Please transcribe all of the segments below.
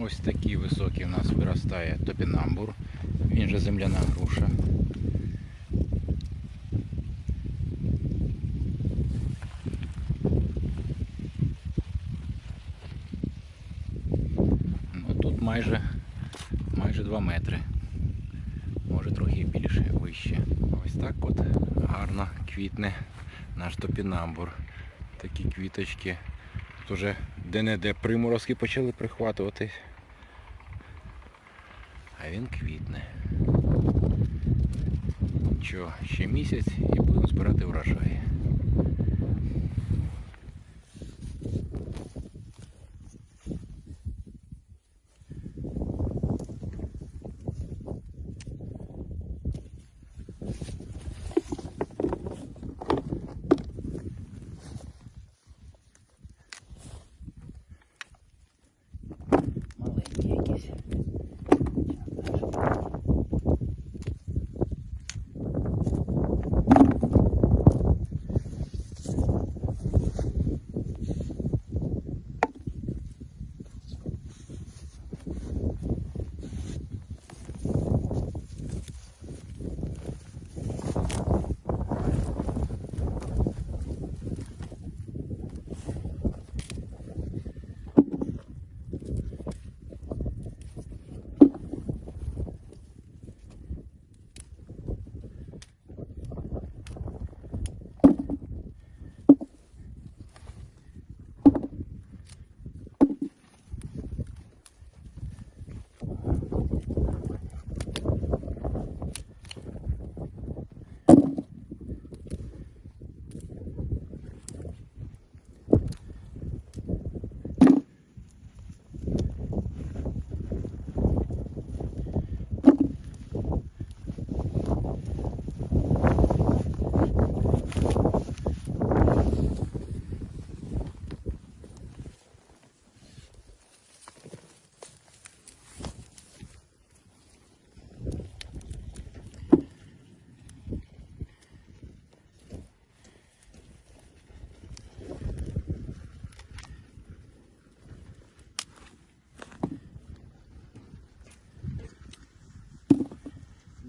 Ось такий високий у нас виростає топінамбур. Він же земляна груша. Ну, тут майже, майже 2 метри. Може трохи більше, вище. Ось так от гарно квітне наш топінамбур. Такі квіточки. Тут уже де-не-де приморозки почали прихватувати. А він квітне. Нічого, ще місяць і будемо збирати врожай.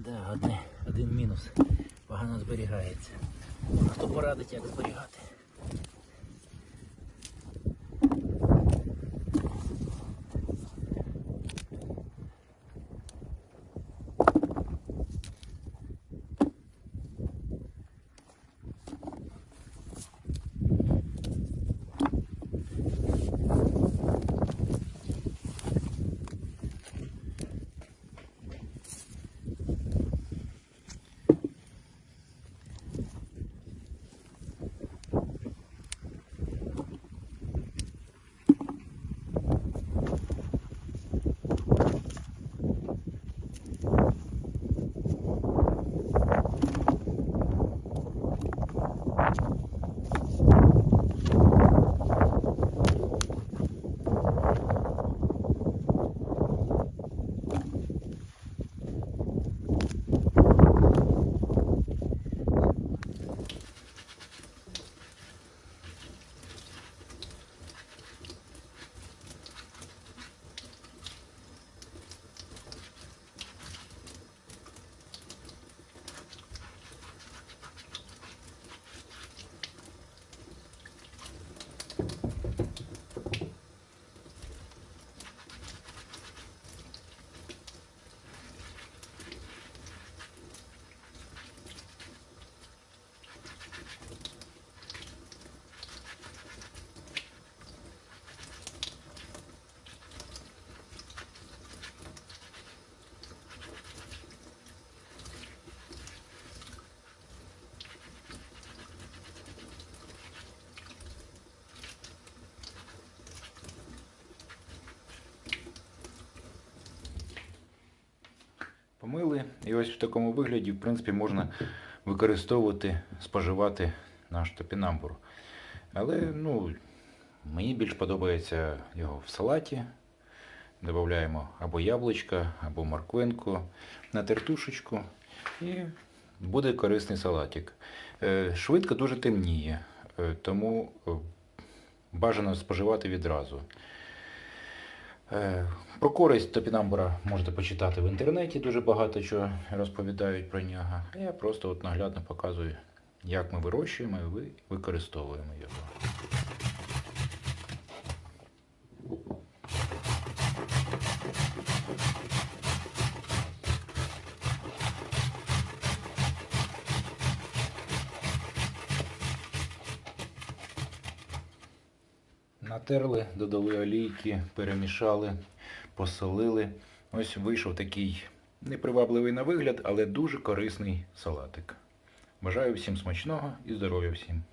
Да, один, один мінус. Погано зберігається. Хто порадить, як зберігати? І ось в такому вигляді, в принципі, можна використовувати, споживати наш топінамбур. Але ну, мені більш подобається його в салаті. Додаємо або яблучка, або морквинку на тертушечку. І буде корисний салатик. Е, Швидко дуже темніє, е, тому е, бажано споживати відразу. Е, Про користь топінамбура можете почитати в інтернеті, дуже багато чого розповідають про нього. Я просто от наглядно показую, як ми вирощуємо і використовуємо його. Натерли, додали олійки, перемішали, посолили. Ось вийшов такий непривабливий на вигляд, але дуже корисний салатик. Бажаю всім смачного і здоров'я всім!